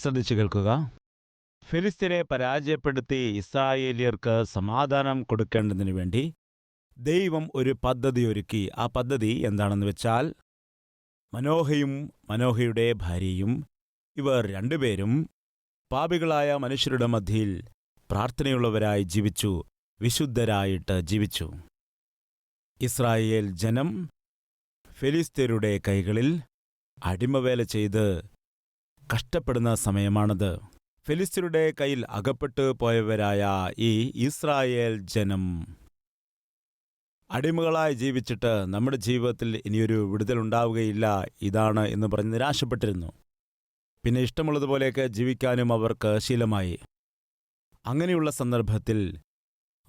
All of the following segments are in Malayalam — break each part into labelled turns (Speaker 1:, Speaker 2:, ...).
Speaker 1: ശ്രദ്ധിച്ചു കേൾക്കുക. ഫിലിസ്തീനെ പരാജയപ്പെടുത്തി ഇസ്രായേലിയർക്ക് സമാധാനം കൊടുക്കേണ്ടതിനു വേണ്ടി ദൈവം ഒരു പദ്ധതി ഒരുക്കി. ആ പദ്ധതി എന്താണെന്ന് വെച്ചാൽ മനോഹയും മനോഹയുടെ ഭാര്യയും ഇവർ രണ്ടുപേരും പാപികളായ മനുഷ്യരുടെ മധ്യയിൽ പ്രാർത്ഥനയുള്ളവരായി ജീവിച്ചു വിശുദ്ധരായിട്ട് ജീവിച്ചു. ഇസ്രായേൽ ജനം ഫിലിസ്തീനരുടെ കൈകളിൽ അടിമവേല ചെയ്ത് കഷ്ടപ്പെടുന്ന സമയമാണത്. ഫിലിസ്തീനരുടെ കയ്യിൽ അകപ്പെട്ടു പോയവരായ ഈ ഇസ്രായേൽ ജനം. അടിമകളായി ജീവിച്ചിട്ട് നമ്മുടെ ജീവിതത്തിൽ ഇനിയൊരു വിടുതലുണ്ടാവുകയില്ല ഇതാണ് എന്ന് പറഞ്ഞ് നിരാശപ്പെട്ടിരുന്നു. പിന്നെ ഇഷ്ടമുള്ളതുപോലെയൊക്കെ ജീവിക്കാനും അവർക്ക് ശീലമായി. അങ്ങനെയുള്ള സന്ദർഭത്തിൽ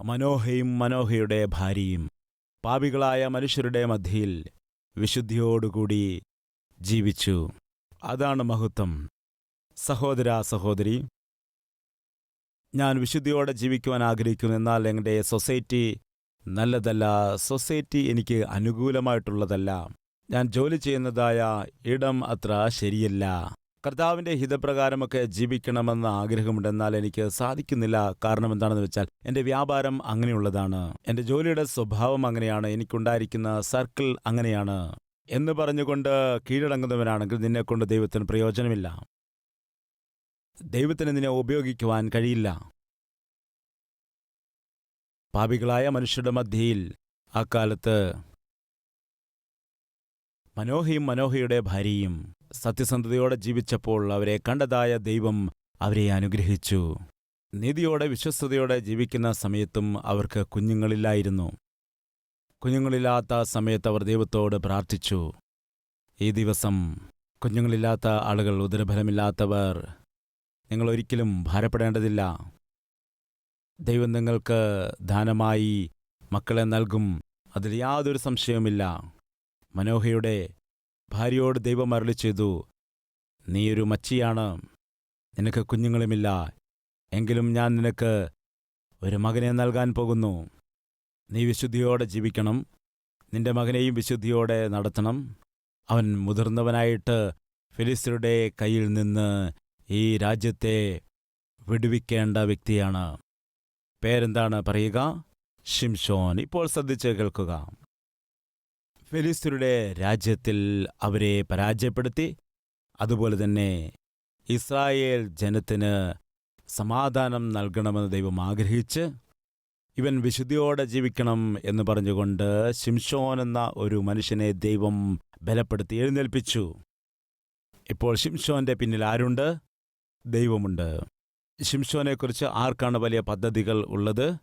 Speaker 1: മനോഹയും മനോഹയുടെ ഭാര്യയും പാപികളായ മനുഷ്യരുടെ മധ്യയിൽ വിശുദ്ധിയോടുകൂടി ജീവിച്ചു. അതാണ് മഹത്വം. സഹോദര സഹോദരി ഞാൻ വിശുദ്ധിയോടെ ജീവിക്കുവാൻ ആഗ്രഹിക്കുന്നു. എന്നാൽ എന്റെ സൊസൈറ്റി നല്ലതല്ല. സൊസൈറ്റി എനിക്ക് അനുകൂലമായിട്ടുള്ളതല്ല. ഞാൻ ജോലി ചെയ്യുന്നതായ ഇടം അത്ര ശരിയല്ല. കർത്താവിന്റെ ഹിതപ്രകാരമൊക്കെ ജീവിക്കണമെന്ന ആഗ്രഹമുണ്ടെന്നാൽ എനിക്ക് സാധിക്കുന്നില്ല. കാരണം എന്താണെന്ന് വെച്ചാൽ എന്റെ വ്യാപാരം അങ്ങനെയുള്ളതാണ്. എന്റെ ജോലിയുടെ സ്വഭാവം അങ്ങനെയാണ്. എനിക്കുണ്ടായിരിക്കുന്ന സർക്കിൾ അങ്ങനെയാണ്. എന്ന് പറഞ്ഞുകൊണ്ട് കീഴടങ്ങുന്നവനാണെങ്കിൽ നിന്നെക്കൊണ്ട് ദൈവത്തിന് പ്രയോജനമില്ല. ദൈവത്തിന് നിന്നെ ഉപയോഗിക്കുവാൻ കഴിയില്ല. പാപികളായ മനുഷ്യരുടെ മധ്യയിൽ അക്കാലത്ത് മനോഹയും മനോഹയുടെ ഭാര്യയും സത്യസന്ധതയോടെ ജീവിച്ചപ്പോൾ അവരെ കണ്ടതായ ദൈവം അവരെ അനുഗ്രഹിച്ചു. നീതിയോടെ വിശ്വസ്തയോടെ ജീവിക്കുന്ന സമയത്തും അവർക്ക് കുഞ്ഞുങ്ങളില്ലായിരുന്നു. കുഞ്ഞുങ്ങളില്ലാത്ത സമയത്ത് അവർ ദൈവത്തോട് പ്രാർത്ഥിച്ചു. ഈ ദിവസം കുഞ്ഞുങ്ങളില്ലാത്ത ആളുകൾ ഉദരഫലമില്ലാത്തവർ നിങ്ങൾ ഒരിക്കലും ഭാരപ്പെടേണ്ടതില്ല. ദൈവം നിങ്ങൾക്ക് ദാനമായി മക്കളെ നൽകും അതിൽ യാതൊരു സംശയവുമില്ല. മനോഹയുടെ ഭാര്യയോട് ദൈവം അരളി ചെയ്തു നീയൊരു മച്ചിയാണ് നിനക്ക് കുഞ്ഞുങ്ങളുമില്ല എങ്കിലും ഞാൻ നിനക്ക് ഒരു മകനെ നൽകാൻ പോകുന്നു. നീ വിശുദ്ധിയോടെ ജീവിക്കണം. നിന്റെ മകനെയും വിശുദ്ധിയോടെ നടത്തണം. അവൻ മുതിർന്നവനായിട്ട് ഫിലിസ്തരുടെ കയ്യിൽ നിന്ന് ഈ രാജ്യത്തെ വിടുവിക്കേണ്ട വ്യക്തിയാണ്. പേരെന്താണ് പറയുക? ഷിംഷോൻ ഇപ്പോൾ ശ്രദ്ധിച്ച് കേൾക്കുക. ഫിലിസ്തീനയുടെ രാജ്യത്തിൽ അവരെ പരാജയപ്പെടുത്തി. അതുപോലെ തന്നെ ഇസ്രായേൽ ജനത്തിന് സമാധാനം നൽകണമെന്ന് ദൈവം ആഗ്രഹിച്ച് ഇവൻ വിശുദ്ധിയോടെ ജീവിക്കണം എന്ന് പറഞ്ഞുകൊണ്ട് ശിംഷോൻ എന്ന ഒരു മനുഷ്യനെ ദൈവം ബലപ്പെടുത്തി എഴുന്നേൽപ്പിച്ചു. ഇപ്പോൾ ശിംഷോന്റെ പിന്നിൽ ആരുണ്ട്? ദൈവമുണ്ട്. ശിംഷോനെക്കുറിച്ച് ആർക്കാണ് വലിയ പദ്ധതികൾ ഉള്ളത്?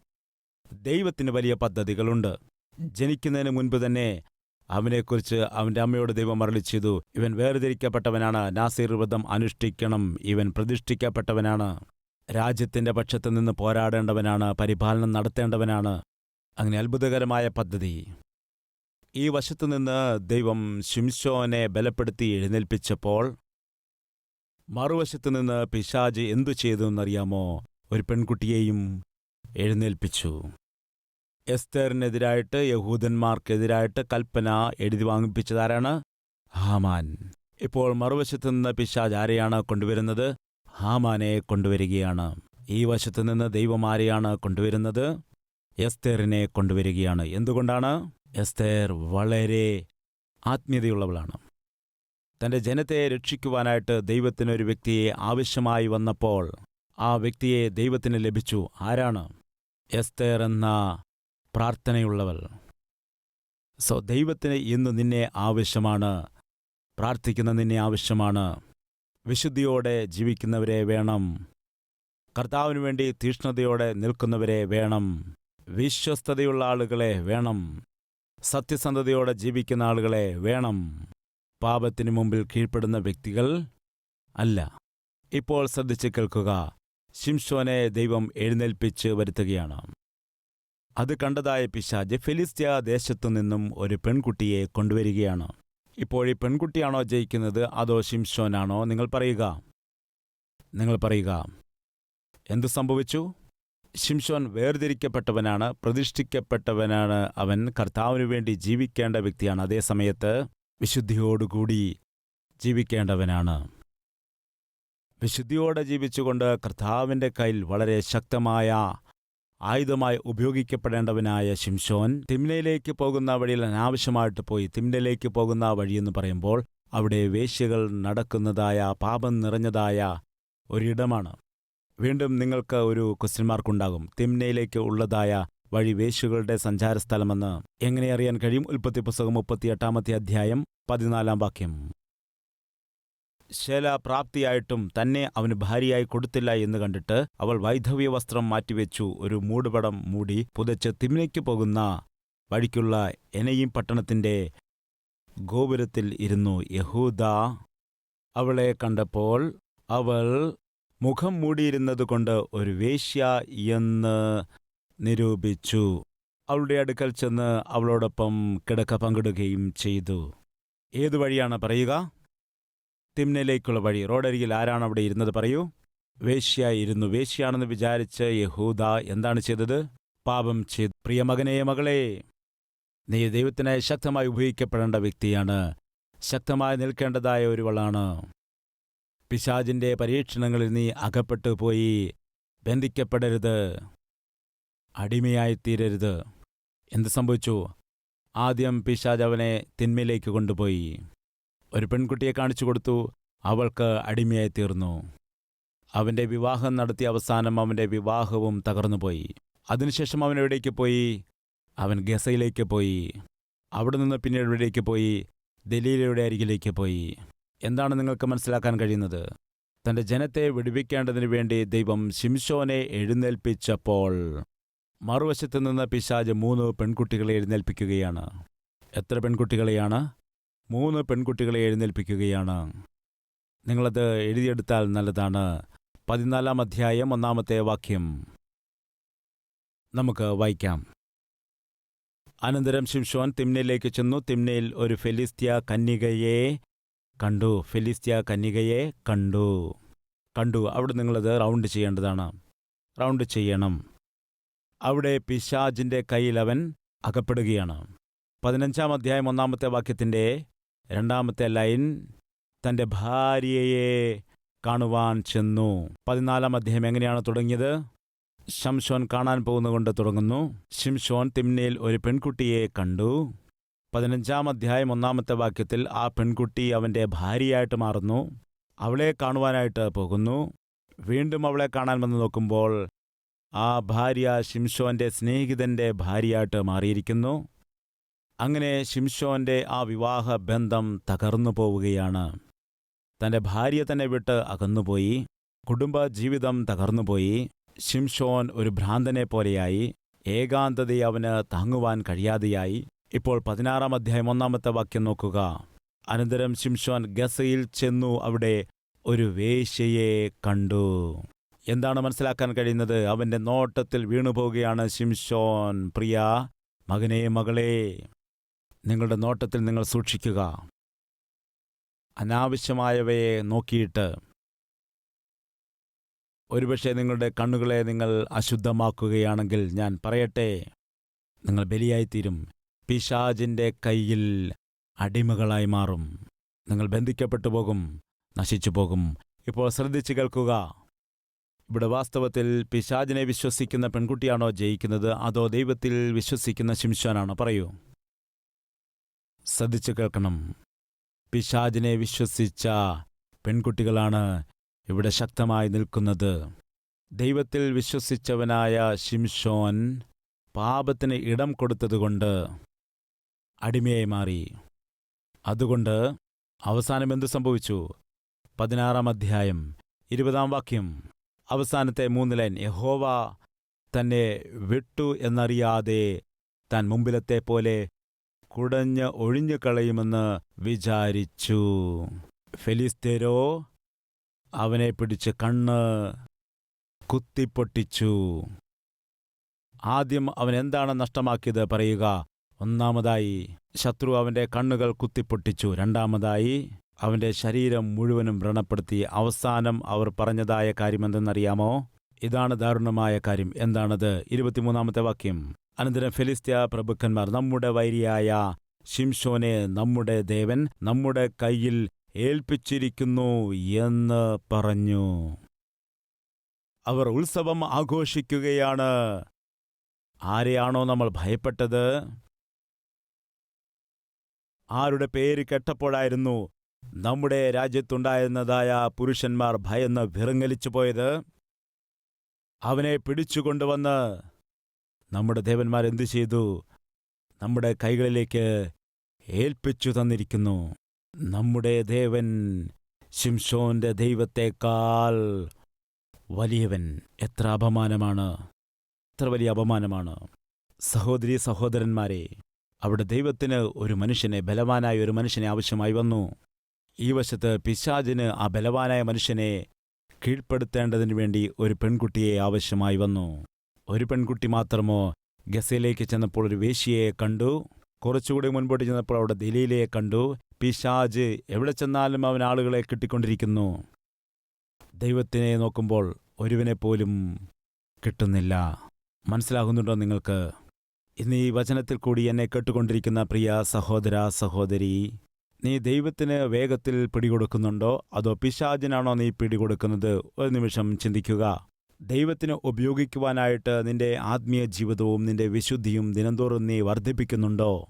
Speaker 1: ദൈവത്തിന് വലിയ പദ്ധതികളുണ്ട്. ജനിക്കുന്നതിന് മുൻപ് തന്നെ അവനെക്കുറിച്ച് അവന്റെ അമ്മയോട് ദൈവം മരളി ചെയ്തു. ഇവൻ വേർതിരിക്കപ്പെട്ടവനാണ്. നാസീർവ്രതം അനുഷ്ഠിക്കണം. ഇവൻ പ്രതിഷ്ഠിക്കപ്പെട്ടവനാണ്. രാജ്യത്തിന്റെ പക്ഷത്ത് നിന്ന് പോരാടേണ്ടവനാണ് പരിപാലനം നടത്തേണ്ടവനാണ്. അങ്ങനെ അത്ഭുതകരമായ പദ്ധതി. ഈ വശത്തുനിന്ന് ദൈവം ശിംശോനെ ബലപ്പെടുത്തി എഴുന്നേൽപ്പിച്ചപ്പോൾ മറുവശത്തു നിന്ന് പിശാജ് എന്തു ചെയ്തു എന്നറിയാമോ? ഒരു പെൺകുട്ടിയെയും എഴുന്നേൽപ്പിച്ചു. എസ്തേറിനെതിരായിട്ട് യഹൂദന്മാർക്കെതിരായിട്ട് കൽപ്പന എഴുതി വാങ്ങിപ്പിച്ചതാരാണ്? ഹാമാൻ. ഇപ്പോൾ മറുവശത്തു നിന്ന് പിശാജ് ആരെയാണ് കൊണ്ടുവരുന്നത്? ഹാമാനെ കൊണ്ടുവരികയാണ്. ഈ വശത്തു നിന്ന് ദൈവം ആരെയാണ് കൊണ്ടുവരുന്നത്? എസ്തേറിനെ കൊണ്ടുവരികയാണ്. എന്തുകൊണ്ടാണ്? എസ്തേർ വളരെ ആത്മീയതയുള്ളവളാണ്. തന്റെ ജനത്തെ രക്ഷിക്കുവാനായിട്ട് ദൈവത്തിനൊരു വ്യക്തിയെ ആവശ്യമായി വന്നപ്പോൾ ആ വ്യക്തിയെ ദൈവത്തിന് ലഭിച്ചു. ആരാണ്? എസ്തേർ എന്ന പ്രാർത്ഥനയുള്ളവൾ. സോ ദൈവത്തിന് ഇന്ന് നിന്നെ ആവശ്യമാണ്. പ്രാർത്ഥിക്കുന്ന നിന്നെ ആവശ്യമാണ്. വിശുദ്ധിയോടെ ജീവിക്കുന്നവരെ വേണം. കർത്താവിനു വേണ്ടി തീഷ്ണതയോടെ നിൽക്കുന്നവരെ വേണം. വിശ്വസ്തതയുള്ള ആളുകളെ വേണം. സത്യസന്ധതയോടെ ജീവിക്കുന്ന ആളുകളെ വേണം. പാപത്തിനു മുമ്പിൽ കീഴ്പ്പെടുന്ന വ്യക്തികൾ അല്ല. ഇപ്പോൾ ശ്രദ്ധിച്ച് കേൾക്കുക. ശിംഷോനെ ദൈവം എഴുന്നേൽപ്പിച്ച് വരുത്തുകയാണ്. അത് കണ്ടതായ പിശാജ് ഫിലിസ്ത്യ ദേശത്തു നിന്നും ഒരു പെൺകുട്ടിയെ കൊണ്ടുവരികയാണ്. ഇപ്പോൾ ഈ പെൺകുട്ടിയാണോ ജയിക്കുന്നത്? അതോ ശിംഷോനാണോ നിങ്ങൾ പറയുക. നിങ്ങൾ പറയുക. എന്ത് സംഭവിച്ചു? ശിംഷോൻ വേർതിരിക്കപ്പെട്ടവനാണ് പ്രതിഷ്ഠിക്കപ്പെട്ടവനാണ്. അവൻ കർത്താവിനു വേണ്ടി ജീവിക്കേണ്ട വ്യക്തിയാണ്. അതേ അതേസമയത്ത് വിശുദ്ധിയോടുകൂടി ജീവിക്കേണ്ടവനാണ്. വിശുദ്ധിയോടെ ജീവിച്ചുകൊണ്ട് കർത്താവിന്റെ കയ്യിൽ വളരെ ശക്തമായ ആയുധമായി ഉപയോഗിക്കപ്പെടേണ്ടവനായ ശിംഷോൻ തിമ്നയിലേക്ക് പോകുന്ന വഴിയിൽ അനാവശ്യമായിട്ട് പോയി തിമ്നയിലേക്ക് പോകുന്ന വഴിയെന്ന് പറയുമ്പോൾ അവിടെ വേശ്യകൾ നടക്കുന്നതായ പാപം നിറഞ്ഞതായ ഒരിടമാണ്. വീണ്ടും നിങ്ങൾക്ക് ഒരു ക്വസ്റ്റ്യൻ മാർക്കുണ്ടാകും തിമ്നയിലേക്ക് ഉള്ളതായ വഴി വേശ്യകളുടെ സഞ്ചാരസ്ഥലമെന്ന്. എങ്ങനെ അറിയാൻ കഴിയും? ഉൽപ്പത്തി പുസ്തകം മുപ്പത്തിയെട്ടാമത്തെ അധ്യായം പതിനാലാം വാക്യം. ശേല പ്രാപ്തിയായിട്ടും തന്നെ അവന് ഭാര്യയായി കൊടുത്തില്ല എന്ന് കണ്ടിട്ട് അവൾ വൈധവ്യ വസ്ത്രം മാറ്റിവെച്ചു. ഒരു മൂടുപടം മൂടി പുതച്ച് തിമ്നയ്ക്ക് പോകുന്ന വഴിക്കുള്ള എനയും പട്ടണത്തിന്റെ ഗോപുരത്തിൽ ഇരുന്നു. യഹൂദ അവളെ കണ്ടപ്പോൾ അവൾ മുഖം മൂടിയിരുന്നതുകൊണ്ട് ഒരു വേശ്യ എന്ന് നിരൂപിച്ചു. അവളുടെ അടുക്കൽ ചെന്ന് അവളോടൊപ്പം കിടക്ക പങ്കിടുകയും ചെയ്തു. ഏതു വഴിയാണ് പറയുക? തിമ്നയിലേക്കുള്ള വഴി. റോഡരികിൽ ആരാണ് അവിടെ ഇരുന്നത് പറയൂ. വേശ്യായിരുന്നു വേശ്യാണെന്ന് വിചാരിച്ച് യഹൂദ എന്താണ് ചെയ്തത്? പാപം ചെയ്തു. പ്രിയ മകനേ മകളെ നീ ദൈവത്തിനായി ശക്തമായി ഉപയോഗിക്കപ്പെടേണ്ട വ്യക്തിയാണ്. ശക്തമായി നിൽക്കേണ്ടതായ ഒരുവളാണ്. പിശാജിന്റെ പരീക്ഷണങ്ങളിൽ നീ അകപ്പെട്ടു പോയി. ബന്ധിക്കപ്പെടരുത്. അടിമയായിത്തീരരുത്. എന്ത് സംഭവിച്ചു? ആദ്യം പിശാജ് അവനെ തിന്മയിലേക്ക് കൊണ്ടുപോയി. ഒരു പെൺകുട്ടിയെ കാണിച്ചു കൊടുത്തു. അവൾക്ക് അടിമയായി തീർന്നു. അവന്റെ വിവാഹം നടത്തിയ അവസാനം അവന്റെ വിവാഹവും തകർന്നുപോയി. അതിനുശേഷം അവൻ എവിടേക്ക് പോയി? അവൻ ഗസയിലേക്ക് പോയി. അവിടെ നിന്ന് പിന്നീട് എവിടേക്ക് പോയി? ദലീലയുടെ അരികിലേക്ക് പോയി. എന്താണ് നിങ്ങൾക്ക് മനസ്സിലാക്കാൻ കഴിയുന്നത്? തന്റെ ജനത്തെ വിടുവിക്കേണ്ടതിന് വേണ്ടി ദൈവം ശിംഷോനെ എഴുന്നേൽപ്പിച്ചപ്പോൾ മറുവശത്ത് നിന്ന് പിശാജ് മൂന്ന് പെൺകുട്ടികളെ എഴുന്നേൽപ്പിക്കുകയാണ്. എത്ര പെൺകുട്ടികളെയാണ്? മൂന്ന് പെൺകുട്ടികളെ എഴുന്നേൽപ്പിക്കുകയാണ്. നിങ്ങളത് എഴുതിയെടുത്താൽ നല്ലതാണ്. പതിനാലാം അധ്യായം ഒന്നാമത്തെ വാക്യം. നമുക്ക് വായിക്കാം. അനന്തരം ശിംഷോൻ തിമ്നയിലേക്ക് ചെന്നു. തിമ്നയിൽ ഒരു ഫെലിസ്ത്യ കന്യകയെ കണ്ടു. ഫെലിസ്ത്യ കന്യകയെ കണ്ടു. കണ്ടു. അവിടെ നിങ്ങളത് റൗണ്ട് ചെയ്യേണ്ടതാണ്. റൗണ്ട് ചെയ്യണം. അവിടെ പിശാജിന്റെ കയ്യിൽ അവൻ അകപ്പെടുകയാണ്. പതിനഞ്ചാം അധ്യായം ഒന്നാമത്തെ വാക്യത്തിന്റെ രണ്ടാമത്തെ ലൈൻ തന്റെ ഭാര്യയെ കാണുവാൻ ചെന്നു. പതിനാലാം അധ്യായം എങ്ങനെയാണ് തുടങ്ങിയത്? ശംഷോൻ കാണാൻ പോകുന്നതുകൊണ്ട് തുടങ്ങുന്നു. ശിംഷോൻ തിമ്നയിൽ ഒരു പെൺകുട്ടിയെ കണ്ടു. പതിനഞ്ചാം അധ്യായം ഒന്നാമത്തെ വാക്യത്തിൽ ആ പെൺകുട്ടി അവന്റെ ഭാര്യയായിട്ട് മാറുന്നു. അവളെ കാണുവാനായിട്ട് പോകുന്നു. വീണ്ടും അവളെ കാണാൻ വന്ന് നോക്കുമ്പോൾ ആ ഭാര്യ ശിംഷോന്റെ സ്നേഹിതന്റെ ഭാര്യയായിട്ട് മാറിയിരിക്കുന്നു. അങ്ങനെ ശിംഷോന്റെ ആ വിവാഹ ബന്ധം തകർന്നു പോവുകയാണ്. തന്റെ ഭാര്യ തന്നെ വിട്ട് അകന്നുപോയി കുടുംബ ജീവിതം തകർന്നുപോയി ശിംഷോൻ ഒരു ഭ്രാന്തനെ പോലെയായി ഏകാന്തതയെ അവന് താങ്ങുവാൻ കഴിയാതെയായി. ഇപ്പോൾ പതിനാറാം അധ്യായം ഒന്നാമത്തെ വാക്യം നോക്കുക. അനന്തരം ശിംഷോൻ ഗസയിൽ ചെന്നു അവിടെ ഒരു വേശ്യയെ കണ്ടു. എന്താണ് മനസ്സിലാക്കാൻ കഴിയുന്നത്? അവന്റെ നോട്ടത്തിൽ വീണുപോവുകയാണ് ശിംഷോൻ പ്രിയ മകനേ മകളേ നിങ്ങളുടെ നോട്ടത്തിൽ നിങ്ങൾ സൂക്ഷിക്കുക. അനാവശ്യമായവയെ നോക്കിയിട്ട് ഒരുപക്ഷെ നിങ്ങളുടെ കണ്ണുകളെ നിങ്ങൾ അശുദ്ധമാക്കുകയാണെങ്കിൽ ഞാൻ പറയട്ടെ നിങ്ങൾ ബലിയായിത്തീരും. പിശാജിന്റെ കയ്യിൽ അടിമകളായി മാറും. നിങ്ങൾ ബന്ധിക്കപ്പെട്ടു പോകും നശിച്ചു പോകും. ഇപ്പോൾ ശ്രദ്ധിച്ചു കേൾക്കുക. ഇവിടെ വാസ്തവത്തിൽ പിശാജിനെ വിശ്വസിക്കുന്ന പെൺകുട്ടിയാണോ ജയിക്കുന്നത്? അതോ ദൈവത്തിൽ വിശ്വസിക്കുന്ന ശിംശോനാണോ? പറയൂ. ശ്രദ്ധിച്ചു കേൾക്കണം. പിശാജിനെ വിശ്വസിച്ച പെൺകുട്ടികളാണ് ഇവിടെ ശക്തമായി നിൽക്കുന്നത്. ദൈവത്തിൽ വിശ്വസിച്ചവനായ ശിംഷോൻ പാപത്തിന് ഇടം കൊടുത്തതുകൊണ്ട് അടിമയായി മാറി. അതുകൊണ്ട് അവസാനം എന്തു സംഭവിച്ചു? പതിനാറാം അധ്യായം ഇരുപതാം വാക്യം. അവസാനത്തെ മൂന്ന് ലൈൻ യഹോവ തന്നെ വിട്ടു എന്നറിയാതെ താൻ മുമ്പിലത്തെ പോലെ കുടഞ്ഞ് ഒഴിഞ്ഞുകളയുമെന്ന് വിചാരിച്ചു. ഫെലിസ്തേരോ അവനെ പിടിച്ച് കണ്ണ് കുത്തിപ്പൊട്ടിച്ചു. ആദ്യം അവൻ എന്താണ് നഷ്ടമാക്കിയത് പറയുക. ഒന്നാമതായി ശത്രു അവന്റെ കണ്ണുകൾ കുത്തിപ്പൊട്ടിച്ചു. രണ്ടാമതായി അവന്റെ ശരീരം മുഴുവനും വ്രണപ്പെടുത്തി. അവസാനം അവർ പറഞ്ഞതായ കാര്യമെന്തെന്നറിയാമോ? ഇതാണ് ദാരുണമായ കാര്യം. എന്താണത്? ഇരുപത്തിമൂന്നാമത്തെ വാക്യം. അനന്തരം ഫെലിസ്ത്യ പ്രഭുക്കന്മാർ നമ്മുടെ വൈരിയായ ശിംഷോനെ നമ്മുടെ ദേവൻ നമ്മുടെ കയ്യിൽ ഏൽപ്പിച്ചിരിക്കുന്നു എന്ന് പറഞ്ഞു. അവർ ഉത്സവം ആഘോഷിക്കുകയാണ്. ആരെയാണോ നമ്മൾ ഭയപ്പെട്ടത്? ആരുടെ പേര് കെട്ടപ്പോഴായിരുന്നു നമ്മുടെ രാജ്യത്തുണ്ടായിരുന്നതായ പുരുഷന്മാർ ഭയന്ന് വിറങ്ങലിച്ചു പോയത് അവനെ പിടിച്ചുകൊണ്ടുവന്ന് നമ്മുടെ ദേവന്മാർ എന്തു ചെയ്തു? നമ്മുടെ കൈകളിലേക്ക് ഏൽപ്പിച്ചു തന്നിരിക്കുന്നു. നമ്മുടെ ദേവൻ ശിംഷോന്റെ ദൈവത്തേക്കാൾ വലിയവൻ. എത്ര അപമാനമാണ്. എത്ര വലിയ അപമാനമാണ്. സഹോദരി സഹോദരന്മാരെ അവിടെ ദൈവത്തിന് ഒരു മനുഷ്യനെ ബലവാനായ ഒരു മനുഷ്യനെ ആവശ്യമായി വന്നു. ഈ വശത്ത് പിശാജിന് ആ ബലവാനായ മനുഷ്യനെ കീഴ്പ്പെടുത്തേണ്ടതിനു വേണ്ടി ഒരു പെൺകുട്ടിയെ ആവശ്യമായി വന്നു. ഒരു പെൺകുട്ടി മാത്രമോ ഗസയിലേക്ക് ചെന്നപ്പോൾ ഒരു വേശ്യയെ കണ്ടു. കുറച്ചുകൂടി മുൻപോട്ട് ചെന്നപ്പോൾ അവിടെ ദലീലയെ കണ്ടു. പിശാജ് എവിടെ ചെന്നാലും അവൻ ആളുകളെ കിട്ടിക്കൊണ്ടിരിക്കുന്നു. ദൈവത്തിനെ നോക്കുമ്പോൾ ഒരുവനെ പോലും കിട്ടുന്നില്ല. മനസ്സിലാകുന്നുണ്ടോ നിങ്ങൾക്ക്? ഇന്ന് ഈ വചനത്തിൽ കൂടി എന്നെ കേട്ടുകൊണ്ടിരിക്കുന്ന പ്രിയ സഹോദര സഹോദരി നീ ദൈവത്തിന് വേഗത്തിൽ പിടികൊടുക്കുന്നുണ്ടോ? അതോ പിശാജിനാണോ നീ പിടികൊടുക്കുന്നത്? ഒരു നിമിഷം ചിന്തിക്കുക. ദൈവത്തിന് ഉപയോഗിക്കുവാനായിട്ട് നിന്റെ ആത്മീയ ജീവിതവും നിന്റെ വിശുദ്ധിയും ദിനംതോറും നീ വർദ്ധിപ്പിക്കുന്നുണ്ടോ?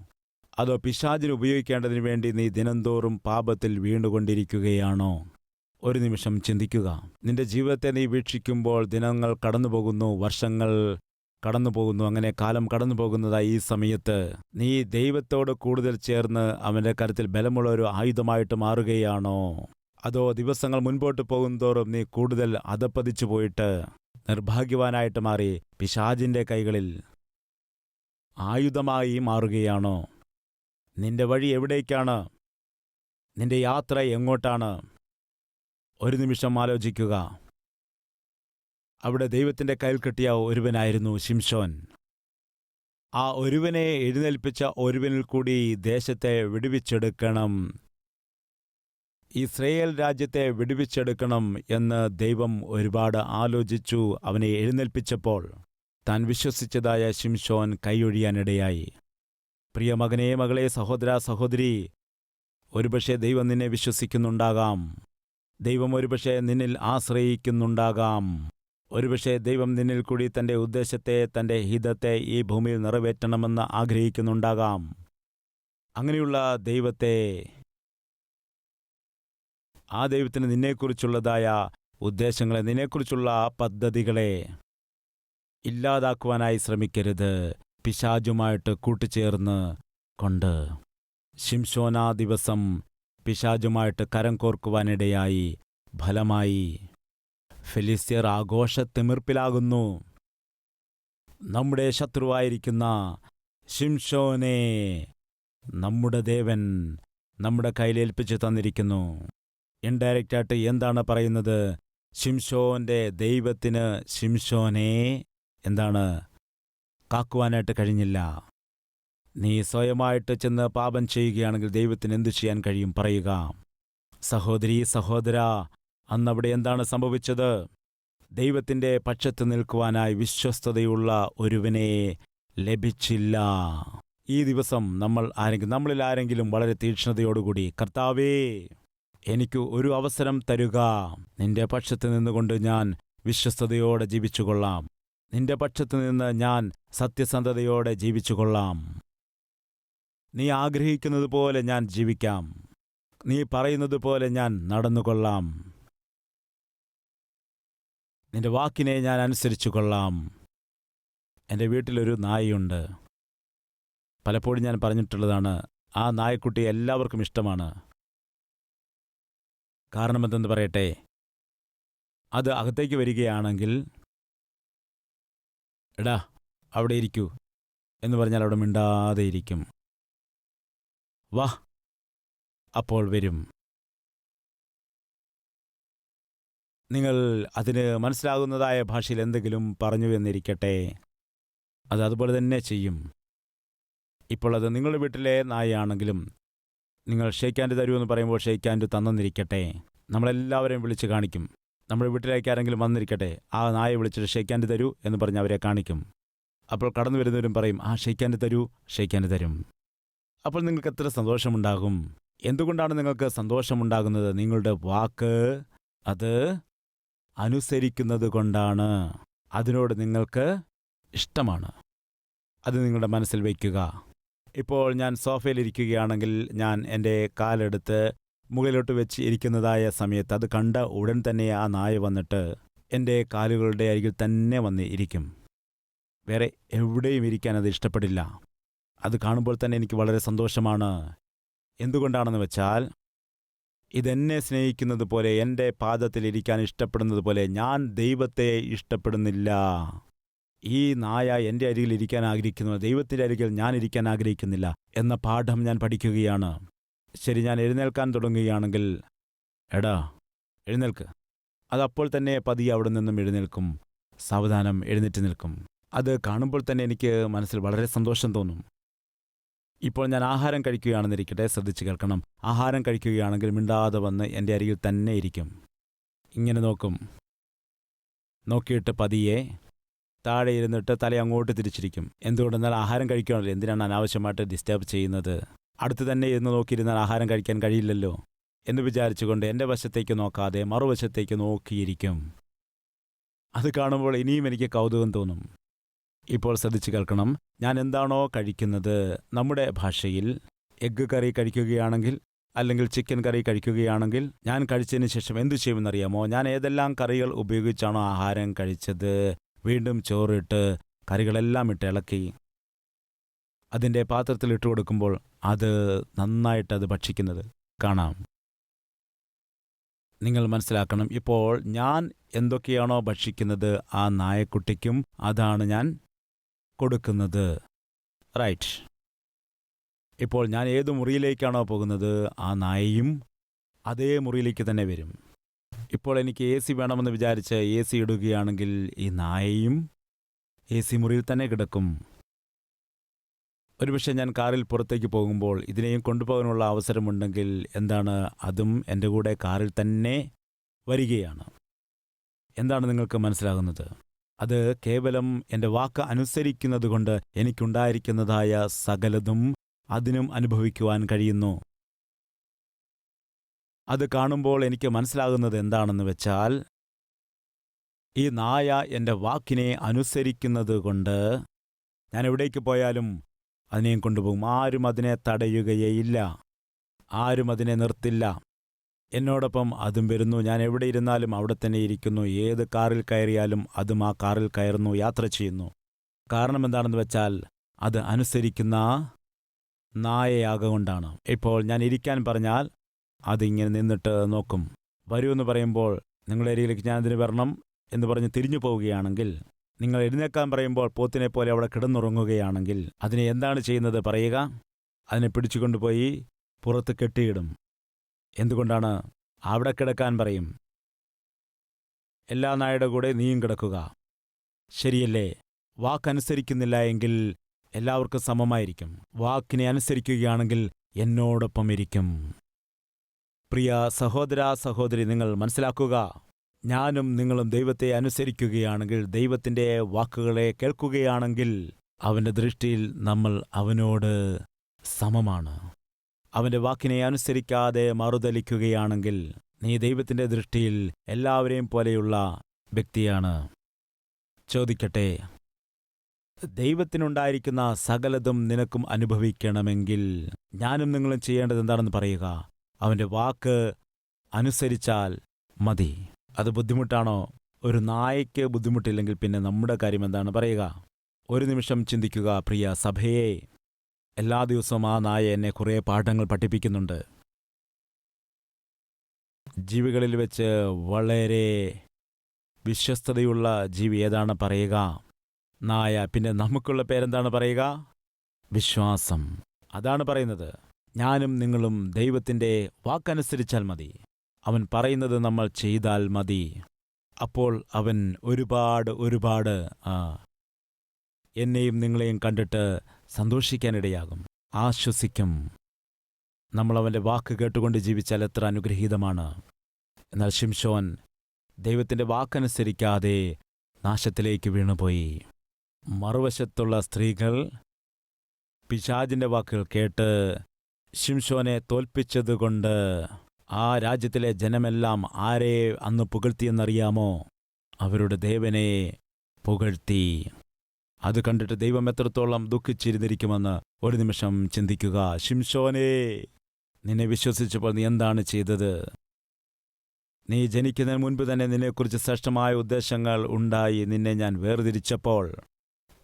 Speaker 1: അതോ പിശാചിന് ഉപയോഗിക്കേണ്ടതിന് വേണ്ടി നീ ദിനംതോറും പാപത്തിൽ വീണ്ടുകൊണ്ടിരിക്കുകയാണോ ഒരു നിമിഷം ചിന്തിക്കുക. നിന്റെ ജീവിതത്തെ നീ വീക്ഷിക്കുമ്പോൾ ദിനങ്ങൾ കടന്നുപോകുന്നു വർഷങ്ങൾ കടന്നുപോകുന്നു അങ്ങനെ കാലം കടന്നു പോകുന്നതായി ഈ സമയത്ത് നീ ദൈവത്തോട് കൂടുതൽ ചേർന്ന് അവന്റെ കരുത്തിൽ ബലമുള്ള ഒരു ആയുധമായിട്ട് മാറുകയാണോ? അതോ ദിവസങ്ങൾ മുൻപോട്ട് പോകുന്തോറും നീ കൂടുതൽ അതപ്പതിച്ചു പോയിട്ട് നിർഭാഗ്യവാനായിട്ട് മാറി പിശാജിന്റെ കൈകളിൽ ആയുധമായി മാറുകയാണോ? നിന്റെ വഴി എവിടേക്കാണ്? നിന്റെ യാത്ര എങ്ങോട്ടാണ്? ഒരു നിമിഷം ആലോചിക്കുക. അവിടെ ദൈവത്തിന്റെ കയ്യിൽ കിട്ടിയ ഒരുവനായിരുന്നു ശിംഷോൻ ആ ഒരുവനെ എഴുന്നേൽപ്പിച്ച ഒരുവനിൽ കൂടി ദേശത്തെ വിടുവിച്ചെടുക്കണം. ഇസ്രയേൽ രാജ്യത്തെ വിടുവിച്ചെടുക്കണം എന്ന് ദൈവം ഒരുപാട് ആലോചിച്ചു അവനെ എഴുന്നേൽപ്പിച്ചപ്പോൾ. താൻ വിശ്വസിച്ചതായ ശിംഷോൻ കൈയൊഴിയാനിടയായി. പ്രിയ മകനെ മകളെ സഹോദര സഹോദരി ഒരുപക്ഷെ ദൈവം നിന്നെ വിശ്വസിക്കുന്നുണ്ടാകാം. ദൈവം ഒരുപക്ഷെ നിന്നിൽ ആശ്രയിക്കുന്നുണ്ടാകാം. ഒരുപക്ഷെ ദൈവം നിന്നിൽ കൂടി തന്റെ ഉദ്ദേശത്തെ തന്റെ ഹിതത്തെ ഈ ഭൂമിയിൽ നിറവേറ്റണമെന്ന് ആഗ്രഹിക്കുന്നുണ്ടാകാം. അങ്ങനെയുള്ള ദൈവത്തെ ആ ദൈവത്തിന് നിന്നെക്കുറിച്ചുള്ളതായ ഉദ്ദേശങ്ങളെ നിന്നെക്കുറിച്ചുള്ള പദ്ധതികളെ ഇല്ലാതാക്കുവാനായി ശ്രമിക്കരുത്. പിശാജുമായിട്ട് കൂട്ടുചേർന്ന് കൊണ്ട്. ശിംശോനാ ദിവസം പിശാജുമായിട്ട് കരം കോർക്കുവാനിടയായി ഫലമായി ഫെലിസ്യർ ആഘോഷ തിമിർപ്പിലാകുന്നു നമ്മുടെ ശത്രുവായിരിക്കുന്ന ശിംഷോനെ നമ്മുടെ ദേവൻ നമ്മുടെ കയ്യിലേൽപ്പിച്ചു തന്നിരിക്കുന്നു. ഇൻഡയറക്റ്റായിട്ട് എന്താണ് പറയുന്നത്? ശിംഷോന്റെ ദൈവത്തിന് ശിംഷോനെ എന്താണ്? കാക്കുവാനായിട്ട് കഴിഞ്ഞില്ല. നീ സ്വയമായിട്ട് ചെന്ന് പാപം ചെയ്യുകയാണെങ്കിൽ ദൈവത്തിന് എന്തു ചെയ്യാൻ കഴിയും? പറയുക. സഹോദരി സഹോദര അന്നവിടെ എന്താണ് സംഭവിച്ചത്? ദൈവത്തിന്റെ പക്ഷത്ത് നിൽക്കുവാനായി വിശ്വസ്തതയുള്ള ഒരുവനെ ലഭിച്ചില്ല. ഈ ദിവസം നമ്മൾ ആരെങ്കിലും നമ്മളിൽ ആരെങ്കിലും വളരെ തീക്ഷ്ണതയോടുകൂടി കർത്താവേ എനിക്ക് ഒരു അവസരം തരുക. നിന്റെ പക്ഷത്ത് നിന്നുകൊണ്ട് ഞാൻ വിശ്വസ്തയോടെ ജീവിച്ചുകൊള്ളാം. നിന്റെ പക്ഷത്ത് നിന്ന് ഞാൻ സത്യസന്ധതയോടെ ജീവിച്ചുകൊള്ളാം. നീ ആഗ്രഹിക്കുന്നത് പോലെ ഞാൻ ജീവിക്കാം. നീ പറയുന്നത് പോലെ ഞാൻ നടന്നുകൊള്ളാം. നിന്റെ വാക്കിനെ ഞാൻ അനുസരിച്ചു കൊള്ളാം എന്റെ വീട്ടിലൊരു നായയുണ്ട്. പലപ്പോഴും ഞാൻ പറഞ്ഞിട്ടുള്ളതാണ് ആ നായക്കുട്ടി എല്ലാവർക്കും ഇഷ്ടമാണ്. കാരണം എന്തെന്ന് പറയട്ടെ? അത് അകത്തേക്ക് വരികയാണെങ്കിൽ എടാ അവിടെ ഇരിക്കൂ എന്ന് പറഞ്ഞാൽ അവിടെ മിണ്ടാതെ ഇരിക്കും. വാ അപ്പോൾ വരും. നിങ്ങൾ അതിന് മനസ്സിലാകുന്നതായ ഭാഷയിൽ എന്തെങ്കിലും പറഞ്ഞു എന്നിരിക്കട്ടെ? അത് അതുപോലെ തന്നെ ചെയ്യും. ഇപ്പോൾ അത് നിങ്ങളുടെ വീട്ടിലെ നായയാണെങ്കിലും നിങ്ങൾ ഷെയ്ക്കാൻഡ് തരൂ എന്ന് പറയുമ്പോൾ ഷെയ്ക്കാൻഡ് തന്നെന്നിരിക്കട്ടെ. നമ്മളെല്ലാവരെയും വിളിച്ച് കാണിക്കും. നമ്മുടെ വീട്ടിലേക്ക് ആരെങ്കിലും വന്നിരിക്കട്ടെ. ആ നായ വിളിച്ചിട്ട് ഷെയ്ക്കാൻഡ് തരൂ എന്ന് പറഞ്ഞ് അവരെ കാണിക്കും. അപ്പോൾ കടന്നു വരുന്നവരും പറയും ആ ഷെയ്ക്കാൻഡ് തരൂ ഷെയ്ക്കാൻഡ് തരും. അപ്പോൾ നിങ്ങൾക്ക് എത്ര സന്തോഷമുണ്ടാകും? എന്തുകൊണ്ടാണ് നിങ്ങൾക്ക് സന്തോഷമുണ്ടാകുന്നത്? നിങ്ങളുടെ വാക്ക് അത് അനുസരിക്കുന്നത് കൊണ്ടാണ്. അതിനോട് നിങ്ങൾക്ക് ഇഷ്ടമാണ്. അത് നിങ്ങളുടെ മനസ്സിൽ വയ്ക്കുക. ഇപ്പോൾ ഞാൻ സോഫയിൽ സോഫയിലിരിക്കുകയാണെങ്കിൽ ഞാൻ എന്റെ കാലെടുത്ത് മുകളിലോട്ട് വെച്ച് ഇരിക്കുന്നതായ സമയത്ത് അത് കണ്ട ഉടൻ തന്നെ ആ നായ വന്നിട്ട് എന്റെ കാലുകളുടെ അരികിൽ തന്നെ വന്ന് ഇരിക്കും. വേറെ എവിടെയും ഇരിക്കാൻ അത് ഇഷ്ടപ്പെടില്ല. അത് കാണുമ്പോൾ തന്നെ എനിക്ക് വളരെ സന്തോഷമാണ്. എന്തുകൊണ്ടാണെന്ന് വെച്ചാൽ ഇതെന്നെ സ്നേഹിക്കുന്നത് പോലെ എന്റെ പാദത്തിൽ ഇരിക്കാൻ ഇഷ്ടപ്പെടുന്നത് പോലെ ഞാൻ ദൈവത്തെ ഇഷ്ടപ്പെടുന്നില്ല. ഈ നായ എന്റെ അരികിൽ ഇരിക്കാൻ ആഗ്രഹിക്കുന്നു. ദൈവത്തിന്റെ അരികിൽ ഞാൻ ഇരിക്കാൻ ആഗ്രഹിക്കുന്നില്ല എന്ന പാഠം ഞാൻ പഠിക്കുകയാണ്. ശരി ഞാൻ എഴുന്നേൽക്കാൻ തുടങ്ങുകയാണെങ്കിൽ എടാ എഴുന്നേൽക്ക്. അതപ്പോൾ തന്നെ പതി അവിടെ നിന്നും എഴുന്നേൽക്കും. സാവധാനം എഴുന്നേറ്റ് നിൽക്കും. അത് കാണുമ്പോൾ തന്നെ എനിക്ക് മനസ്സിൽ വളരെ സന്തോഷം തോന്നും. ഇപ്പോൾ ഞാൻ ആഹാരം കഴിക്കുകയാണെന്നിരിക്കട്ടെ ശ്രദ്ധിച്ച് കേൾക്കണം. ആഹാരം കഴിക്കുകയാണെങ്കിൽ മിണ്ടാതെ വന്ന് എന്റെ അരികിൽ തന്നെ ഇരിക്കും. ഇങ്ങനെ നോക്കും. നോക്കിയിട്ട് പതിയെ താഴെ ഇരുന്നിട്ട് തല അങ്ങോട്ട് തിരിച്ചിരിക്കും. എന്തുകൊണ്ടെന്നാൽ ആഹാരം കഴിക്കുകയാണല്ലോ എന്തിനാണ് അനാവശ്യമായിട്ട് ഡിസ്റ്റർബ് ചെയ്യുന്നത്? അടുത്ത് തന്നെ ഇരുന്ന് നോക്കിയിരുന്നാൽ ആഹാരം കഴിക്കാൻ കഴിയില്ലല്ലോ എന്ന് വിചാരിച്ചുകൊണ്ട് എന്റെ വശത്തേക്ക് നോക്കാതെ മറുവശത്തേക്ക് നോക്കിയിരിക്കും. അത് കാണുമ്പോൾ ഇനിയും എനിക്ക് കൗതുകം തോന്നും. ഇപ്പോൾ ശ്രദ്ധിച്ചു കേൾക്കണം. ഞാൻ എന്താണോ കഴിക്കുന്നത്? നമ്മുടെ ഭാഷയിൽ എഗ്ഗ് കറി കഴിക്കുകയാണെങ്കിൽ അല്ലെങ്കിൽ ചിക്കൻ കറി കഴിക്കുകയാണെങ്കിൽ ഞാൻ കഴിച്ചതിന് ശേഷം എന്തു ചെയ്യുമെന്നറിയാമോ? ഞാൻ ഏതെല്ലാം കറികൾ ഉപയോഗിച്ചാണോ ആഹാരം കഴിച്ചത്? വീണ്ടും ചോറിട്ട് കറികളെല്ലാം ഇട്ട് ഇളക്കി. അതിന്റെ പാത്രത്തിൽ ഇട്ട് കൊടുക്കുമ്പോൾ അത് നന്നായിട്ട് അത് ഭക്ഷിക്കുന്നത് കാണാം. നിങ്ങൾ മനസ്സിലാക്കണം ഇപ്പോൾ ഞാൻ എന്തൊക്കെയാണോ ഭക്ഷിക്കുന്നത് ആ നായക്കുട്ടിക്കും അതാണ് ഞാൻ കൊടുക്കുന്നത്. റൈറ്റ് ഇപ്പോൾ ഞാൻ ഏത് മുറിയിലേക്കാണോ പോകുന്നത് ആ നായയും അതേ മുറിയിലേക്ക് തന്നെ വരും. ഇപ്പോൾ എനിക്ക് എ സി വേണമെന്ന് വിചാരിച്ച് എ സി ഇടുകയാണെങ്കിൽ ഈ നായയും എ സി മുറിയിൽ തന്നെ കിടക്കും. ഒരുപക്ഷെ ഞാൻ കാറിൽ പുറത്തേക്ക് പോകുമ്പോൾ ഇതിനെയും കൊണ്ടുപോകാനുള്ള അവസരമുണ്ടെങ്കിൽ എന്താണ് അതും എന്റെ കൂടെ കാറിൽ തന്നെ വരികയാണ്. എന്താണ് നിങ്ങൾക്ക് മനസ്സിലാകുന്നത്? അത് കേവലം എന്റെ വാക്ക് അനുസരിക്കുന്നത് കൊണ്ട് എനിക്കുണ്ടായിരിക്കുന്നതായ സകലതും അതിനും അനുഭവിക്കുവാൻ കഴിയുന്നു. അത് കാണുമ്പോൾ എനിക്ക് മനസ്സിലാകുന്നത് എന്താണെന്ന് വെച്ചാൽ ഈ നായ എന്റെ വാക്കിനെ അനുസരിക്കുന്നത് കൊണ്ട് ഞാൻ എവിടേക്ക് പോയാലും അതിനെയും കൊണ്ടുപോകും. ആരും അതിനെ തടയുകയേയില്ല. ആരും അതിനെ നിർത്തില്ല. എന്നോടൊപ്പം അതും വരുന്നു. ഞാൻ എവിടെ ഇരുന്നാലും അവിടെ തന്നെ ഇരിക്കുന്നു. ഏത് കാറിൽ കയറിയാലും അതും ആ കാറിൽ കയറുന്നു യാത്ര ചെയ്യുന്നു. കാരണം എന്താണെന്ന് വെച്ചാൽ അത് അനുസരിക്കുന്ന നായയാകൊണ്ടാണ് ഇപ്പോൾ ഞാൻ ഇരിക്കാൻ പറഞ്ഞാൽ അതിങ്ങനെ നിന്നിട്ട് നോക്കും. വരൂ എന്ന് പറയുമ്പോൾ നിങ്ങളുടെ അരികിലേക്ക് ഞാൻ അതിന് വരണം എന്ന് പറഞ്ഞ് തിരിഞ്ഞു പോവുകയാണെങ്കിൽ നിങ്ങൾ എഴുന്നേക്കാൻ പറയുമ്പോൾ പോത്തിനെ പോലെ അവിടെ കിടന്നുറങ്ങുകയാണെങ്കിൽ അതിനെ എന്താണ് ചെയ്യുന്നത് പറയുക? അതിനെ പിടിച്ചുകൊണ്ടുപോയി പുറത്ത് കെട്ടിയിടും. എന്തുകൊണ്ടാണ്? അവിടെ കിടക്കാൻ പറയും. എല്ലാ നായുടെ കൂടെ നീയും കിടക്കുക. ശരിയല്ലേ? വാക്കനുസരിക്കുന്നില്ല എങ്കിൽ എല്ലാവർക്കും സമമായിരിക്കും. വാക്കിനെ അനുസരിക്കുകയാണെങ്കിൽ എന്നോടൊപ്പം ഇരിക്കും. പ്രിയ സഹോദര സഹോദരി നിങ്ങൾ മനസ്സിലാക്കുക ഞാനും നിങ്ങളും ദൈവത്തെ അനുസരിക്കുകയാണെങ്കിൽ ദൈവത്തിന്റെ വാക്കുകളെ കേൾക്കുകയാണെങ്കിൽ അവന്റെ ദൃഷ്ടിയിൽ നമ്മൾ അവനോട് സമമാണ്. അവന്റെ വാക്കിനെ അനുസരിക്കാതെ മറുതലിക്കുകയാണെങ്കിൽ നീ ദൈവത്തിന്റെ ദൃഷ്ടിയിൽ എല്ലാവരെയും പോലെയുള്ള വ്യക്തിയാണ്. ചോദിക്കട്ടെ ദൈവത്തിനുണ്ടായിരിക്കുന്ന സകലതും നിനക്കും അനുഭവിക്കണമെങ്കിൽ ഞാനും നിങ്ങളും ചെയ്യേണ്ടത് എന്താണെന്ന് പറയുക. അവന്റെ വാക്ക് അനുസരിച്ചാൽ മതി. അത് ബുദ്ധിമുട്ടാണോ? ഒരു നായയ്ക്ക് ബുദ്ധിമുട്ടില്ലെങ്കിൽ പിന്നെ നമ്മുടെ കാര്യം എന്താണ്? പറയുക. ഒരു നിമിഷം ചിന്തിക്കുക പ്രിയ സഭയെ. എല്ലാ ദിവസവും ആ നായ എന്നെ കുറേ പാഠങ്ങൾ പഠിപ്പിക്കുന്നുണ്ട്. ജീവികളിൽ വെച്ച് വളരെ വിശ്വസ്തതയുള്ള ജീവി ഏതാണ് പറയുക? നായ. പിന്നെ നമുക്കുള്ള പേരെന്താണ് പറയുക? വിശ്വാസം. അതാണ് പറയുന്നത്. ഞാനും നിങ്ങളും ദൈവത്തിന്റെ വാക്കനുസരിച്ചാൽ മതി. അവൻ പറയുന്നത് നമ്മൾ ചെയ്താൽ മതി. അപ്പോൾ അവൻ ഒരുപാട് ഒരുപാട് എന്നെയും നിങ്ങളെയും കണ്ടിട്ട് സന്തോഷിക്കാനിടയാകും. ആശ്വസിക്കും. നമ്മൾ അവന്റെ വാക്ക് കേട്ടുകൊണ്ട് ജീവിച്ചാൽ എത്ര അനുഗ്രഹീതമാണ്. എന്നാൽ ശിംഷോൻ ദൈവത്തിന്റെ വാക്കനുസരിക്കാതെ നാശത്തിലേക്ക് വീണുപോയി. മറുവശത്തുള്ള സ്ത്രീകൾ പിശാജിന്റെ വാക്കുകൾ കേട്ട് ശിംഷോനെ തോൽപ്പിച്ചതുകൊണ്ട് ആ രാജ്യത്തിലെ ജനമെല്ലാം ആരെ അന്ന് പുകഴ്ത്തിയെന്നറിയാമോ? അവരുടെ ദേവനെ പുകഴ്ത്തി. അത് കണ്ടിട്ട് ദൈവം എത്രത്തോളം ദുഃഖിച്ചിരുന്നിരിക്കുമെന്ന് ഒരു നിമിഷം ചിന്തിക്കുക. ശിംഷോനെ നിന്നെ വിശ്വസിച്ചപ്പോൾ നീ എന്താണ് ചെയ്തത്? നീ ജനിക്കുന്നതിന് മുൻപ് തന്നെ നിന്നെക്കുറിച്ച് ശ്രേഷ്ഠമായ ഉദ്ദേശങ്ങൾ ഉണ്ടായി നിന്നെ ഞാൻ വേർതിരിച്ചപ്പോൾ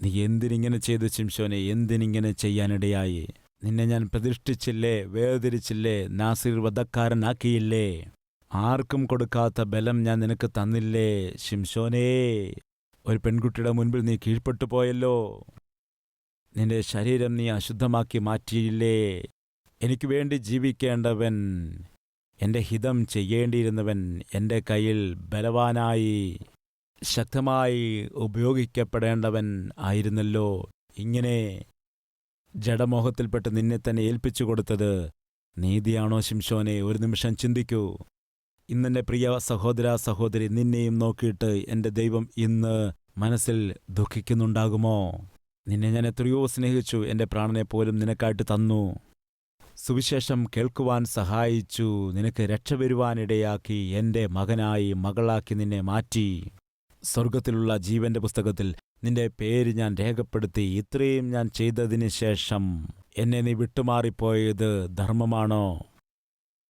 Speaker 1: നീ എന്തിനിങ്ങനെ ചെയ്തു ശിംഷോനെ എന്തിനിങ്ങനെ ചെയ്യാനിടയായി? നിന്നെ ഞാൻ പ്രതിഷ്ഠിച്ചില്ലേ വേർതിരിച്ചില്ലേ നാസിർ വധക്കാരനാക്കിയില്ലേ? ആർക്കും കൊടുക്കാത്ത ബലം ഞാൻ നിനക്ക് തന്നില്ലേ ശിംഷോനേ ഒരു പെൺകുട്ടിയുടെ മുൻപിൽ നീ കീഴ്പ്പെട്ടു പോയല്ലോ. നിന്റെ ശരീരം നീ അശുദ്ധമാക്കി മാറ്റിയില്ലേ? എനിക്ക് വേണ്ടി ജീവിക്കേണ്ടവൻ എന്റെ ഹിതം ചെയ്യേണ്ടിയിരുന്നവൻ എന്റെ കയ്യിൽ ബലവാനായി ശക്തമായി ഉപയോഗിക്കപ്പെടേണ്ടവൻ ആയിരുന്നല്ലോ. ഇങ്ങനെ ജഡമോഹത്തിൽപ്പെട്ട് നിന്നെ തന്നെ ഏൽപ്പിച്ചു കൊടുത്തത്. നീതിയാണോ ശിംഷോനെ ഒരു നിമിഷം ചിന്തിക്കൂ. ഇന്നെന്റെ പ്രിയ സഹോദര സഹോദരി നിന്നെയും നോക്കിയിട്ട് എന്റെ ദൈവം ഇന്ന് മനസ്സിൽ ദുഃഖിക്കുന്നുണ്ടാകുമോ? നിന്നെ ഞാൻ എത്രയോ സ്നേഹിച്ചു. എന്റെ പ്രാണനെ പോലും നിനക്കായിട്ട് തന്നു. സുവിശേഷം കേൾക്കുവാൻ സഹായിച്ചു. നിനക്ക് രക്ഷ വരുവാനിടയാക്കി എന്റെ മകനായി മകളാക്കി നിന്നെ മാറ്റി. സ്വർഗത്തിലുള്ള ജീവന്റെ പുസ്തകത്തിൽ നിന്റെ പേര് ഞാൻ രേഖപ്പെടുത്തി ഇത്രയും ഞാൻ ചെയ്തതിന് ശേഷം എന്നെ നീ വിട്ടുമാറിപ്പോയത് ധർമ്മമാണോ?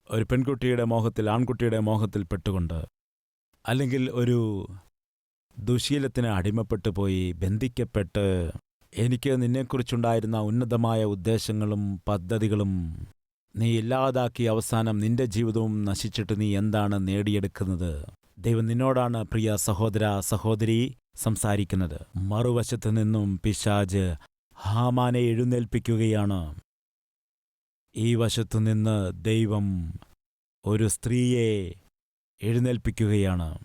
Speaker 1: ഒരു പെൺകുട്ടിയുടെ മോഹത്തിൽ ആൺകുട്ടിയുടെ മോഹത്തിൽ പെട്ടുകൊണ്ട് അല്ലെങ്കിൽ ഒരു ദുശീലത്തിന് അടിമപ്പെട്ടു പോയി ബന്ധിക്കപ്പെട്ട് എനിക്ക് നിന്നെക്കുറിച്ചുണ്ടായിരുന്ന ഉന്നതമായ ഉദ്ദേശങ്ങളും പദ്ധതികളും നീ ഇല്ലാതാക്കി അവസാനം നിന്റെ ജീവിതവും നശിച്ചിട്ട് നീ എന്താണ് നേടിയെടുക്കുന്നത്? ദൈവം നിന്നോടാണ് പ്രിയ സഹോദര സഹോദരി സംസാരിക്കുന്നത്. മറുവശത്തു നിന്നും പിശാജ് ഹാമാനെ എഴുന്നേൽപ്പിക്കുകയാണ്. ഈ വശത്തു നിന്ന് ദൈവം ഒരു സ്ത്രീയെ എഴുന്നേൽപ്പിക്കുകയാണ്.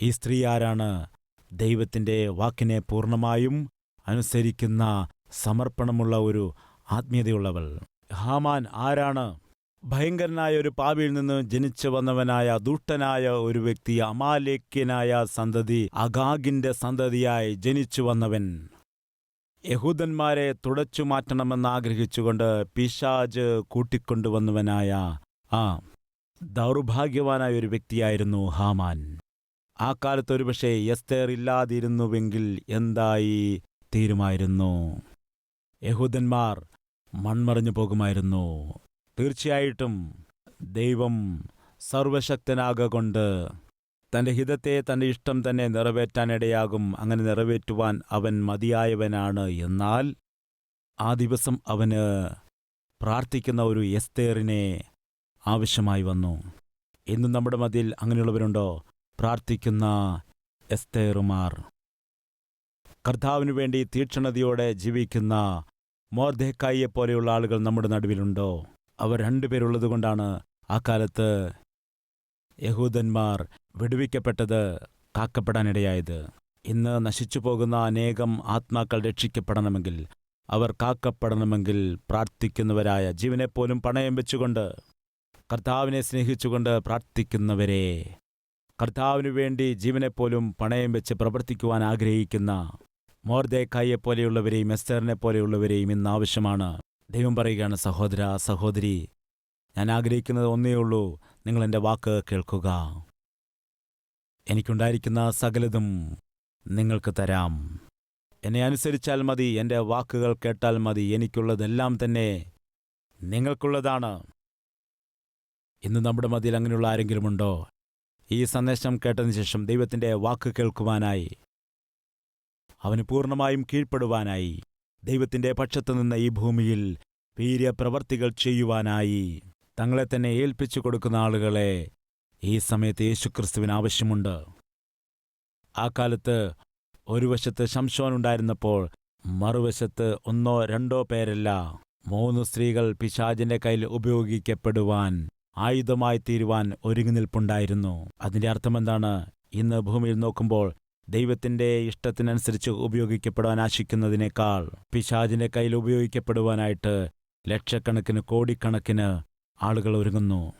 Speaker 1: ഈ സ്ത്രീ ആരാണ്? ദൈവത്തിന്റെ വാക്കിനെ പൂർണമായും അനുസരിക്കുന്ന സമർപ്പണമുള്ള ഒരു ആത്മീയതയുള്ളവൾ. ഹാമാൻ ആരാണ്? ഭയങ്കരനായ ഒരു പാവിയിൽ നിന്ന് ജനിച്ചു വന്നവനായ ദുഷ്ടനായ ഒരു വ്യക്തി അമാലേക്യനായ സന്തതി അഗാഗിന്റെ സന്തതിയായി ജനിച്ചു വന്നവൻ. യഹൂദന്മാരെ തുടച്ചു മാറ്റണമെന്ന് ആഗ്രഹിച്ചുകൊണ്ട് പിശാജ് കൂട്ടിക്കൊണ്ടുവന്നവനായ ആ ദൗർഭാഗ്യവാനായ ഒരു വ്യക്തിയായിരുന്നു ഹാമാൻ. ആ കാലത്ത് ഒരുപക്ഷെ എസ്തേർ ഇല്ലാതിരുന്നുവെങ്കിൽ എന്തായി തീരുമായിരുന്നു? യഹൂദന്മാർ മൺമറിഞ്ഞു പോകുമായിരുന്നു. തീർച്ചയായിട്ടും ദൈവം സർവശക്തനാകൊണ്ട് തന്റെ ഹിതത്തെ തന്റെ ഇഷ്ടം തന്നെ നിറവേറ്റാനിടയാകും അങ്ങനെ നിറവേറ്റുവാൻ അവൻ മതിയായവനാണ്. എന്നാൽ ആ ദിവസം അവന് പ്രാർത്ഥിക്കുന്ന ഒരു എസ്തേറിനെ ആവശ്യമായി വന്നു. ഇന്നും നമ്മുടെ മതിൽ അങ്ങനെയുള്ളവരുണ്ടോ? പ്രാർത്ഥിക്കുന്ന എസ്തേറുമാർ. കർത്താവിനു വേണ്ടി തീക്ഷണതയോടെ ജീവിക്കുന്ന മോർദേക്കായിയെ പോലെയുള്ള ആളുകൾ നമ്മുടെ നടുവിലുണ്ടോ? അവർ രണ്ടുപേരുള്ളതുകൊണ്ടാണ് ആ കാലത്ത് യഹൂദന്മാർ വിടുവിക്കപ്പെട്ടത് കാക്കപ്പെടാനിടയായത്. ഇന്ന് നശിച്ചു പോകുന്ന അനേകം ആത്മാക്കൾ രക്ഷിക്കപ്പെടണമെങ്കിൽ അവർ കാക്കപ്പെടണമെങ്കിൽ പ്രാർത്ഥിക്കുന്നവരായ ജീവനെപ്പോലും പണയം വെച്ചുകൊണ്ട് കർത്താവിനെ സ്നേഹിച്ചുകൊണ്ട് പ്രാർത്ഥിക്കുന്നവരെ. കർത്താവിനു വേണ്ടി ജീവനെപ്പോലും പണയം വെച്ച് പ്രവർത്തിക്കുവാൻ ആഗ്രഹിക്കുന്ന മോർദേക്കായെ പോലെയുള്ളവരെയും എസ്തറിനെ പോലെയുള്ളവരെയും ഇന്ന് ആവശ്യമാണ്. ദൈവം പറയുകയാണ് സഹോദര സഹോദരി ഞാൻ ആഗ്രഹിക്കുന്നത് ഒന്നേയുള്ളൂ നിങ്ങൾ എന്റെ വാക്ക് കേൾക്കുക. എനിക്കുണ്ടായിരിക്കുന്ന സകലതും നിങ്ങൾക്ക് തരാം. എന്നെ അനുസരിച്ചാൽ മതി എന്റെ വാക്കുകൾ കേട്ടാൽ മതി. എനിക്കുള്ളതെല്ലാം തന്നെ നിങ്ങൾക്കുള്ളതാണ്. ഇന്ന് നമ്മുടെ മതിയിൽ അങ്ങനെയുള്ള ആരെങ്കിലുമുണ്ടോ? ഈ സന്ദേശം കേട്ടതിന് ശേഷം ദൈവത്തിന്റെ വാക്ക് കേൾക്കുവാനായി അവന് പൂർണമായും കീഴ്പ്പെടുവാനായി. ദൈവത്തിന്റെ പക്ഷത്തു നിന്ന് ഈ ഭൂമിയിൽ വീര്യപ്രവർത്തികൾ ചെയ്യുവാനായി തങ്ങളെ തന്നെ ഏൽപ്പിച്ചു കൊടുക്കുന്ന ആളുകളെ ഈ സമയത്ത് യേശുക്രിസ്തുവിന് ആവശ്യമുണ്ട്. ആ കാലത്ത് ഒരു വശത്ത് ശംശോൻ ഉണ്ടായിരുന്നപ്പോൾ മറുവശത്ത് ഒന്നോ രണ്ടോ പേരല്ല മൂന്ന് സ്ത്രീകൾ പിശാചിന്റെ കയ്യിൽ ഉപയോഗിക്കപ്പെടുവാൻ ആയുധമായി തീരുവാൻ ഒരുങ്ങി നിൽപ്പുണ്ടായിരുന്നു. അതിന്റെ അർത്ഥമെന്താണ്? ഇന്ന് ഭൂമിയിൽ നോക്കുമ്പോൾ ദൈവത്തിന്റെ ഇഷ്ടത്തിനനുസരിച്ച് ഉപയോഗിക്കപ്പെടാൻ ആശിക്കുന്നതിനേക്കാൾ പിശാചിന്റെ കയ്യിൽ ഉപയോഗിക്കപ്പെടുവാനായിട്ട് ലക്ഷക്കണക്കിന് കോടിക്കണക്കിന് ആളുകൾ ഒരുങ്ങുന്നു.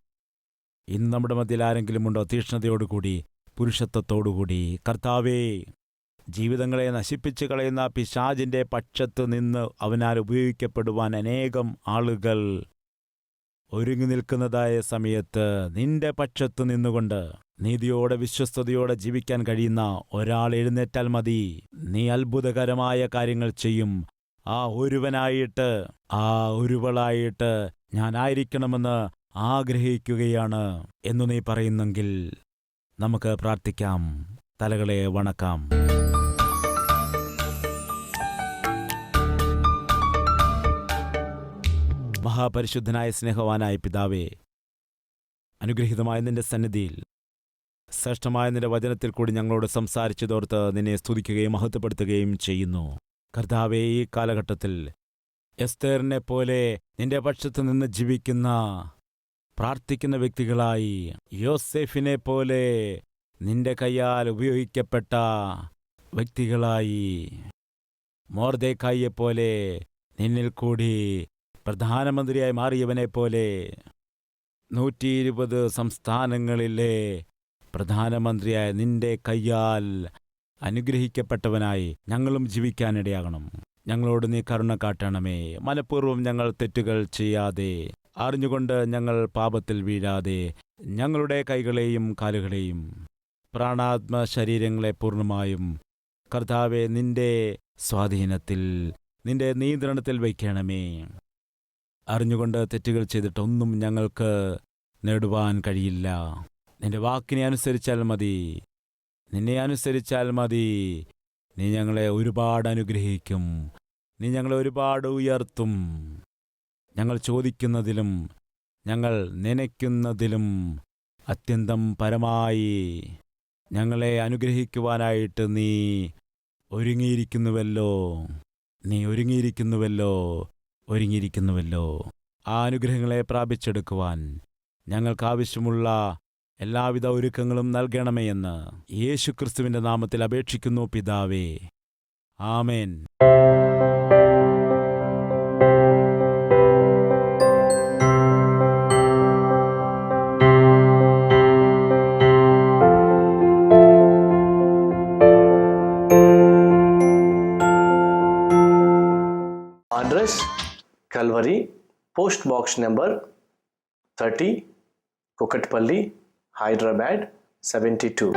Speaker 1: ഇന്ന് നമ്മുടെ മധ്യയിൽ ആരെങ്കിലുമുണ്ടോ തീക്ഷ്ണതയോടുകൂടി പുരുഷത്വത്തോടുകൂടി. കർത്താവേ ജീവിതങ്ങളെ നശിപ്പിച്ചു കളയുന്ന പിശാജിന്റെ പക്ഷത്തു നിന്ന് അവനാൽ ഉപയോഗിക്കപ്പെടുവാൻ അനേകം ആളുകൾ ഒരുങ്ങി നിൽക്കുന്നതായ സമയത്ത് നിന്റെ പക്ഷത്തു നിന്നുകൊണ്ട് നീതിയോടെ വിശ്വസ്തയോടെ ജീവിക്കാൻ കഴിയുന്ന ഒരാൾ എഴുന്നേറ്റാൽ മതി. നീ അത്ഭുതകരമായ കാര്യങ്ങൾ ചെയ്യും. ആ ഒരുവനായിട്ട് ആ ഒരുവളായിട്ട് ഞാനായിരിക്കണമെന്ന് ആഗ്രഹിക്കുകയാണ് എന്നു നീ പറയുന്നെങ്കിൽ നമുക്ക് പ്രാർത്ഥിക്കാം. തലകളെ വണക്കാം. മഹാപരിശുദ്ധനായ സ്നേഹവാനായ പിതാവേ അനുഗ്രഹീതമായ നിന്റെ സന്നിധിയിൽ ശ്രേഷ്ഠമായ നിന്റെ വചനത്തിൽ കൂടി ഞങ്ങളോട് സംസാരിച്ചതോർത്ത് നിന്നെ സ്തുതിക്കുകയും മഹത്വപ്പെടുത്തുകയും ചെയ്യുന്നു. കർത്താവേ ഈ കാലഘട്ടത്തിൽ എസ്തേറിനെ പോലെ നിന്റെ പക്ഷത്തു നിന്ന് ജീവിക്കുന്ന പ്രാർത്ഥിക്കുന്ന വ്യക്തികളായി യോസെഫിനെ പോലെ നിന്റെ കയ്യാൽ ഉപയോഗിക്കപ്പെട്ട വ്യക്തികളായി മോർദേക്കായിയെപ്പോലെ നിന്നിൽ കൂടി പ്രധാനമന്ത്രിയായി മാറിയവനെ പോലെ നൂറ്റി ഇരുപത് സംസ്ഥാനങ്ങളിലെ പ്രധാനമന്ത്രിയായ നിന്റെ കയ്യാൽ അനുഗ്രഹിക്കപ്പെട്ടവനായി ഞങ്ങളും ജീവിക്കാനിടയാകണം. ഞങ്ങളോട് നീ കരുണ കാട്ടണമേ. മനഃപൂർവം ഞങ്ങൾ തെറ്റുകൾ ചെയ്യാതെ അറിഞ്ഞുകൊണ്ട് ഞങ്ങൾ പാപത്തിൽ വീഴാതെ ഞങ്ങളുടെ കൈകളെയും കാലുകളെയും പ്രാണാത്മ ശരീരങ്ങളെ പൂർണമായും കർത്താവെ നിന്റെ സ്വാധീനത്തിൽ നിന്റെ നിയന്ത്രണത്തിൽ വയ്ക്കണമേ. അറിഞ്ഞുകൊണ്ട് തെറ്റുകൾ ചെയ്തിട്ടൊന്നും ഞങ്ങൾക്ക് നേടുവാൻ കഴിയില്ല. നിന്റെ വാക്കിനെ അനുസരിച്ചാൽ മതി. നിന്നെ അനുസരിച്ചാൽ മതി. നീ ഞങ്ങളെ ഒരുപാട് അനുഗ്രഹിക്കും. നീ ഞങ്ങളെ ഒരുപാട് ഉയർത്തും. ഞങ്ങൾ ചോദിക്കുന്നതിലും ഞങ്ങൾ നനയ്ക്കുന്നതിലും അത്യന്തം പരമായി ഞങ്ങളെ അനുഗ്രഹിക്കുവാനായിട്ട് നീ ഒരുങ്ങിയിരിക്കുന്നുവല്ലോ. നീ ഒരുങ്ങിയിരിക്കുന്നുവല്ലോ. ഒരുങ്ങിയിരിക്കുന്നുവല്ലോ. ആ അനുഗ്രഹങ്ങളെ പ്രാപിച്ചെടുക്കുവാൻ ഞങ്ങൾക്കാവശ്യമുള്ള എല്ലാവിധ ഒരുക്കങ്ങളും നൽകണമേ എന്ന് യേശുക്രിസ്തുവിന്റെ നാമത്തിൽ അപേക്ഷിക്കുന്നു പിതാവേ. ആമേൻ.
Speaker 2: address Calvary, post box number 30, Kokatpalli, Hyderabad 72.